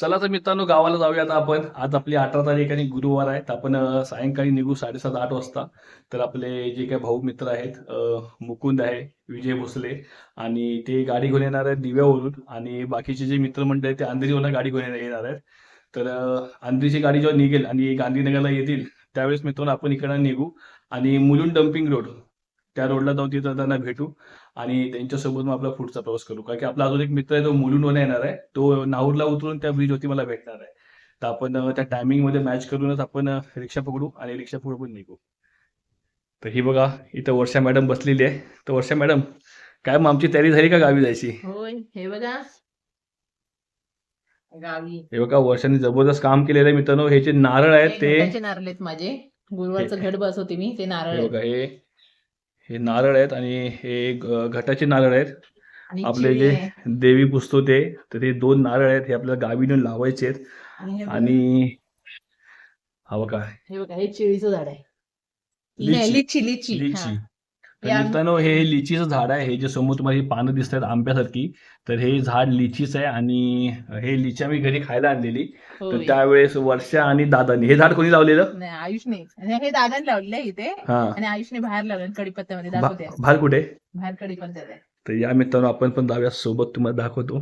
चला तर मित्रांनो गावाला जाऊया आता आपण. आज आपली अठरा तारीख आणि गुरुवार आहे तर आपण सायंकाळी निघू साडेसात आठ वाजता. तर आपले जे काही भाऊ मित्र आहेत मुकुंद आहे विजय भोसले आणि ते गाडी घेऊन येणार आहेत दिव्यावरून. आणि बाकीचे जे मित्रमंडळ आहेत ते अंधेरीवरून गाडी घेऊन येणार- आहेत. तर अं, अंधेरीची गाडी जेव्हा निघेल आणि गांधीनगरला येतील त्यावेळेस मित्रांनो आपण इकडं निघू. आणि मुलुंड डम्पिंग रोड त्या रोडला जाऊन तिथं त्यांना भेटू. आणि त्यांच्यासोबत मग आपला पुढचा प्रवास करू. कारण की आपला अजून एक मित्र आहे तो मुलुंडवर येणार आहे. तो नाहूरला उतरून त्या ब्रिजवरती मला भेटणार आहे. तर आपण त्या टायमिंगमध्ये मॅच करूनच आपण रिक्षा पकडू आणि रिक्षा पकडून निघू. तर ही बघा इथं वर्षा मॅडम बसलेली आहे. तर वर्षा मॅडम काय मग आमची तयारी झाली का गावी जायची? हे बघा. गावी. हे बघा वर्षाने जबरदस्त काम केलेलं आहे मित्रांनो. हे जे नारळ आहेत ते नारळ आहेत माझे. गुरुवारचं घट बसवते मी ते नारळ हे हे नारळ आहेत आणि हे ग- घटाचे नारळ आहेत आणि आपले जे आहे. देवी पुजतो ते तर हे दोन नारळ आहेत हे आपल्याला गावी नेऊन लावायचे आहेत आणि हे बघा, आणि हा बघा हे बघा हे चिळीचं झाड आहे लिची. नाही, लिची लिची हा. मित्रांनो हे लिचीचं झाड आहे. हे जे समोर तुम्हाला ही पानं दिसत आहेत आंब्यासारखी तर हे झाड लिचीच आहे आणि हे लिची आम्ही घरी खायला आणलेली. तर होय. त्यावेळेस वर्षा आणि दादानी हे झाड कोणी लावलेलं? नाही आयुषने. हे दादाने लावलेलं आहे इथे. हा. आणि आयुषने बाहेर लावलं कडीपत्त्यामध्ये भा- दाखवते कुठे? बाहेर कडीपत्त्यात आहे तर या मित्रांनो आपण पण जाऊया. सोबत तुम्हाला दाखवतो.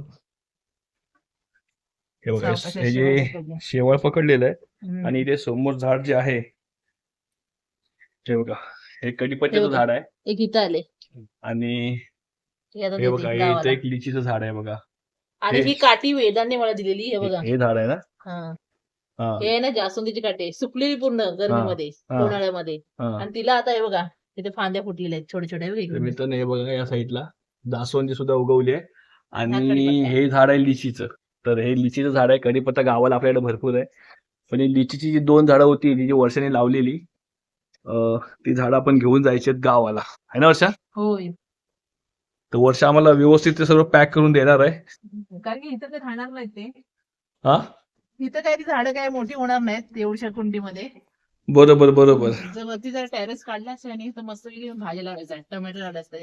हे बघा सावकाश हे जे अशी बघा. शेवाळ पकडलेलं आहे. हम्म. आणि इथे समोर झाड जे आहे हे बघा. हे कडीपत्त्याचं. झाड आहे एक इथं आले आणि हे आता हे देते बघा हे इथं गावाला. एक लिचीचं झाड आहे बघा आणि हे- ही काठी वेदांनी मला दिलेली हे बघा हे झाड आहे ना हा हा हे आहे ना जास्वंदीची काठी आहे. सुकलेली पूर्ण गरमीमध्ये हा. उन्हाळ्यामध्ये हा आणि तिला आता हे बघा तिथे फांद्या फुटलेल्या आहेत छोटे छोटे हे बघा तर इकडे. मित्रांनो हे बघा या साईडला जास्वंदी सुद्धा उगवली आहे हा आणि कडीपत्ता. हे झाड आहे लिचीचं तर हे लिचीचं झाड आहे कडीपत्ता गावाला आपल्याकडे भरपूर आहे पण ही लिचीची जी दोन झाडं होती जी जी वर्षाने लावलेली ती झाडं आपण घेऊन जायची गावाला. आहे ना वर्षा? होय. तर वर्षा आम्हाला व्यवस्थित ते सर्व पॅक करून देणार आहे. कारण की इथं राहणार नाहीत ते. हा? इथं काय ती झाडं काय मोठी होणार नाहीत एवढ्या कुंडीमध्ये. बरोबर बरोबर. जर वरती जर टेरेस काढला असता आणि तर मस्त भाज्या लावायचा टोमॅटो लावला असता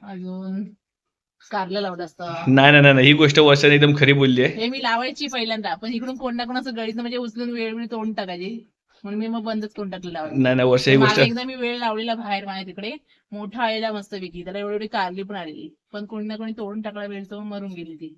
अजून कारला लावला असता. नाही नाही नाही नाही, ही गोष्ट वर्षाने एकदम खरी बोलली आहे. हे मी लावायची पहिल्यांदा पण इकडून कोण ना कोणाचं गळीत म्हणजे उचलून वेळ वेळ तोडून टाकायची. म्हणून मी मग बंदच करून टाकलं नाही नाही वर्षा ही गोष्ट मागे एकदा मी वेळ लावलेला बाहेर माझ्या तिकडे मोठा आलेला मस्त पैकी. त्याला एवढी एवढी कारली पण आलेली. पण कोणी ना कोणी तोडून टाकला वेळ तो मरून गेली ती.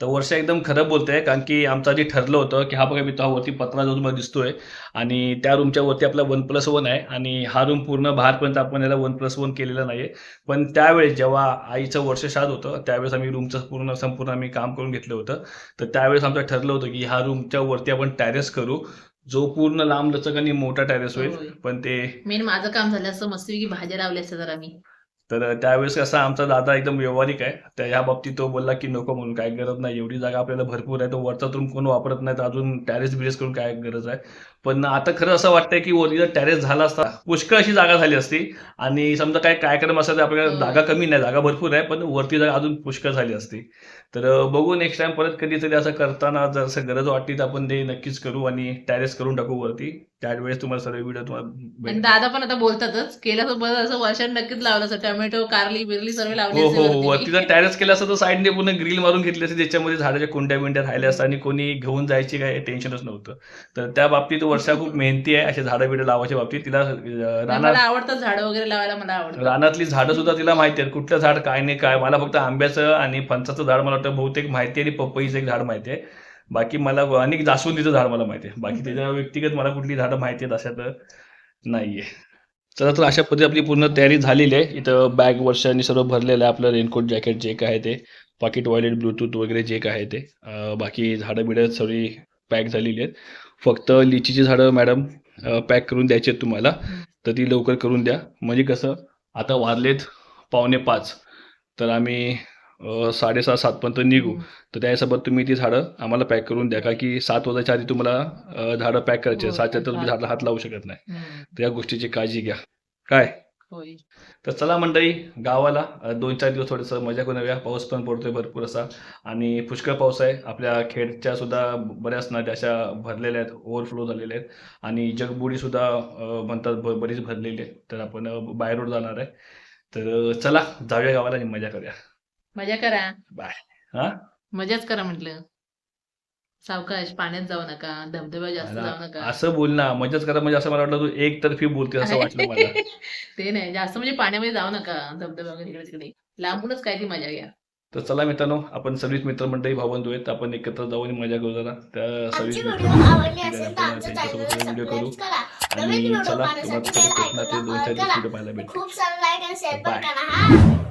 तर वर्षा एकदम खरं बोलते कारण की आमचं आधी ठरलं होतं की हा बघा मी तो हा वरती पत्रा जो तुम्हाला दिसतोय. आणि त्या रूमच्या वरती आपला वन प्लस वन आहे. आणि हा रूम पूर्ण बाहेरपर्यंत आपण याला वन प्लस वन केलेला नाहीये. पण त्यावेळेस जेव्हा आईचं वर्ष श्राद्ध होतं त्यावेळेस आम्ही रूमचं पूर्ण संपूर्ण आम्ही काम करून घेतलं होतं. तर त्यावेळेस आमचं ठरलं होतं की ह्या रूमच्या वरती आपण टॅरेस करू. जो पूर्ण लांब लचक आणि मोठा टॅरेस होईल होय. पण ते मेन माझं काम झालं असतं मस्तपैकी भाज्या लावल्या असत्या जरा मी तर त्यावेळेस कसा आमचा दादा एकदम व्यवहारिक आहे. तर या बाबतीत तो बोलला की नको म्हणून काय गरज नाही. एवढी जागा आपल्याला भरपूर आहे. तो वरचा रूम कोण वापरत नाही तर अजून टॅरेस बिरेस करून काय गरज आहे. पण आता खरं असं वाटतंय की वरती जर टॅरेस झाला असता पुष्कळ अशी जागा झाली असती. आणि समजा काय कार्यक्रम असला तर आपल्याला. जागा कमी नाही. जागा भरपूर आहे. पण वरती जागा अजून पुष्कळ झाली असती. तर बघू नेक्स्ट टाइम परत कधीतरी असं करताना जर असं गरज वाटली तर आपण ते नक्कीच करू आणि टॅरेस करून टाकू वरती. त्यावेळेस तुम्हाला सर्व व्हिडिओ तुम्हाला. दादा पण आता बोलतातच. केलं असं वर्षात नक्कीच लावलं असं टोमॅटो कारली बिरली सर्व लावली हो हो हो. वरती. जर टॅरेस केलं असतं तर साईडने पूर्ण ग्रिल मारून घेतली असते ज्याच्यामध्ये झाडाच्या कुंड्या बिंड्या राहिल्या असतात आणि कोणी घेऊन जायची काय टेन्शनच नव्हतं. तर त्या बाबतीत वर्षा खूप मेहनती आहे अशा झाडं बिडं लावायच्या बाबतीत. तिला रानात मला आवडतं झाडं वगैरे लावायला मला आवडतं. रानातली झाडं सुद्धा तिला माहिती आहेत. कुठलं झाड काय नाही काय. मला फक्त आंब्याचं आणि फणसाचं झाड मला वाटतं बहुतेक माहिती आहे आणि पपईचं एक झाड माहिती आहे. बाकी मला अनेक जास्वंदीचं झाड मला माहिती आहे. बाकी त्याच्या व्यक्तिगत मला कुठली झाडं माहिती आहेत अशा तर नाहीये. चला तर अशा पद्धती आपली पूर्ण तयारी झालेली आहे. इथं बॅग वर्षांनी सर्व भरलेलं आहे. आपलं रेनकोट जॅकेट जे काय आहे ते पाकिट वॉलेट ब्लूटूथ वगैरे जे काय आहे ते. बाकी झाडं बिडं सगळी पॅक झालेली आहेत. फक्त लिचीची झाडं मॅडम पॅक करून द्यायची आहेत तुम्हाला. तर ती लवकर करून द्या. म्हणजे कसं आता वारलेत पावणे पाच. तर आम्ही साडेसहा सातपर्यंत निघू. तर त्यासोबत तुम्ही ती झाडं आम्हाला पॅक करून द्या. का की सात वाजायच्या आधी तुम्हाला झाडं पॅक करायची. हो, सातच्या तर तुम्ही. झाडाला हात लावू शकत नाही. तर या गोष्टीची काळजी घ्या. काय? तर चला मंडळी गावाला दोन चार दिवस थोडंसं मजा करून येऊया. पाऊस पण पडतोय भरपूर असा. आणि पुष्कळ पाऊस आहे. आपल्या खेडच्या सुद्धा बऱ्याच नद्या अशा भरलेल्या आहेत. ओव्हरफ्लो झालेल्या आहेत. आणि जगबुडी सुद्धा म्हणतात बरीच भरलेली आहे. तर आपण बाय रोड जाणार आहे. तर चला जाऊया गावाला आणि मजा करूया. मजा करा. बाय. हा? मजाच करा म्हटलं. सावकाश पाण्यात जाऊ नका धबधब्या जास्त जाऊ नका. असं बोल ना. मजाच करा. म्हणजे असं मला वाटलं तू एकतर्फी बोलते असं वाटलं मला. ते नाही. जास्त म्हणजे पाण्यामध्ये जाऊ नका. धबधबा वगैरे इकडे तिकडे. लांबूनच काय ती मजा घ्या. तर चला मित्रांनो आपण सर्विस मित्रमंडळी भावबंधू आहेत आपण एकत्र जाऊ आणि मजा करू जरा. त्या सर्विस आमची मित्र व्हिडिओ करू. आणि नवीन व्हिडिओ चला तुम्हाला ते दोन चार दिवस व्हिडिओ करा पाहायला भेटेल खूप सारा लाईक आणि शेअर पण Bye. करा हा.